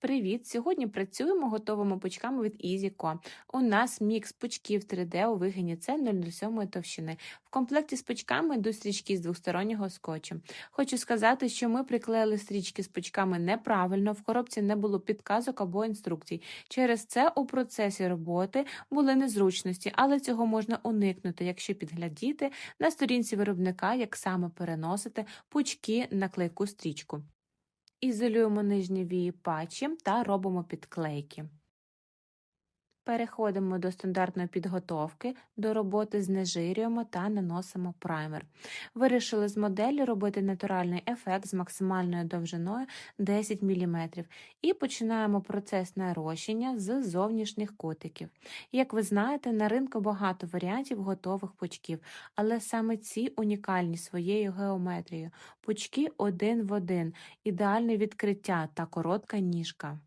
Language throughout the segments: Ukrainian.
Привіт! Сьогодні працюємо готовими пучками від EasyCo. У нас мікс пучків 3D у вигині С 0,07 товщини. В комплекті з пучками йдуть стрічки з двостороннього скотчу. Хочу сказати, що ми приклеїли стрічки з пучками неправильно, в коробці не було підказок або інструкцій. Через це у процесі роботи були незручності, але цього можна уникнути, якщо підглядіти на сторінці виробника, як саме переносити пучки на клейку стрічку. Ізолюємо нижні вії патчем та робимо підклейки. Переходимо до стандартної підготовки, до роботи знежирюємо та наносимо праймер. Вирішили з моделі робити натуральний ефект з максимальною довжиною 10 мм і починаємо процес нарощення з зовнішніх кутиків. Як ви знаєте, на ринку багато варіантів готових пучків, але саме ці унікальні своєю геометрією. Пучки один в один, ідеальне відкриття та коротка ніжка.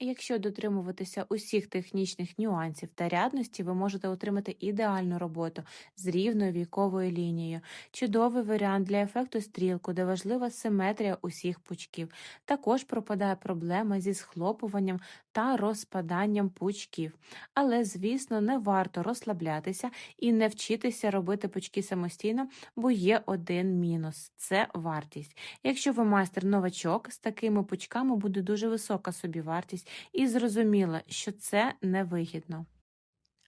Якщо дотримуватися усіх технічних нюансів та рядності, ви можете отримати ідеальну роботу з рівною віковою лінією. Чудовий варіант для ефекту стрілку, де важлива симетрія усіх пучків. Також пропадає проблема зі схлопуванням та розпаданням пучків. Але, звісно, не варто розслаблятися і не вчитися робити пучки самостійно, бо є один мінус це вартість. Якщо ви майстер новачок, з такими пучками буде дуже висока собівартість і зрозуміла, що це невигідно.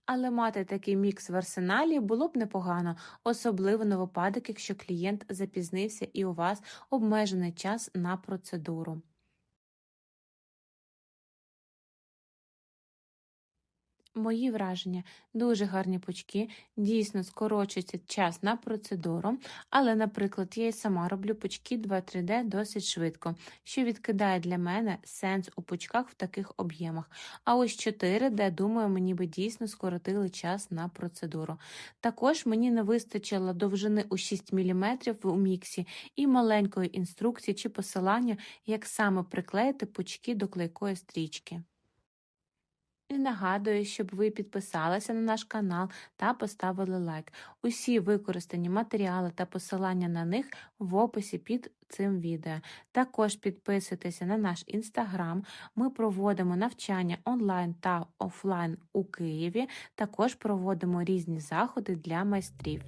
Але мати такий мікс в арсеналі було б непогано, особливо на випадок, якщо клієнт запізнився і у вас обмежений час на процедуру. Мої враження дуже гарні пучки, дійсно скорочується час на процедуру, але, наприклад, я й сама роблю пучки 2-3D досить швидко, що відкидає для мене сенс у пучках в таких об'ємах. А ось 4D, думаю, мені би дійсно скоротили час на процедуру. Також мені не вистачило довжини у 6 мм у міксі і маленької інструкції чи посилання, як саме приклеїти пучки до клейкої стрічки. І нагадую, щоб ви підписалися на наш канал та поставили лайк. Усі використані матеріали та посилання на них в описі під цим відео. Також підписуйтеся на наш інстаграм. Ми проводимо навчання онлайн та офлайн у Києві. Також проводимо різні заходи для майстрів.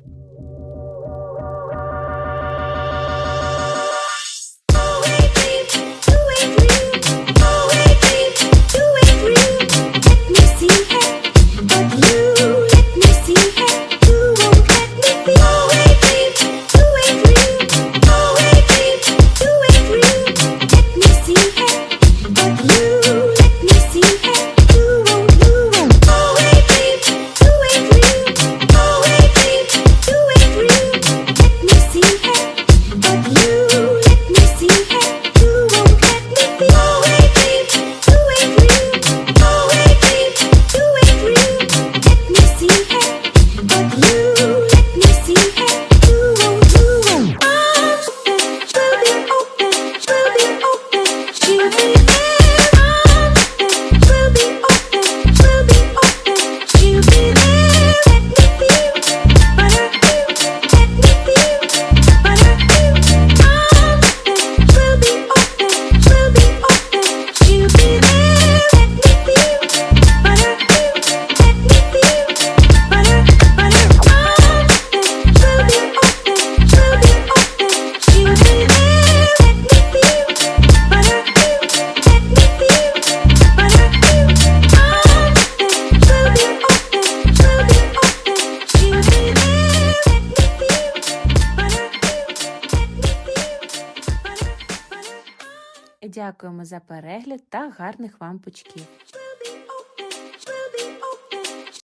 Дякуємо за перегляд та гарних вам пучків.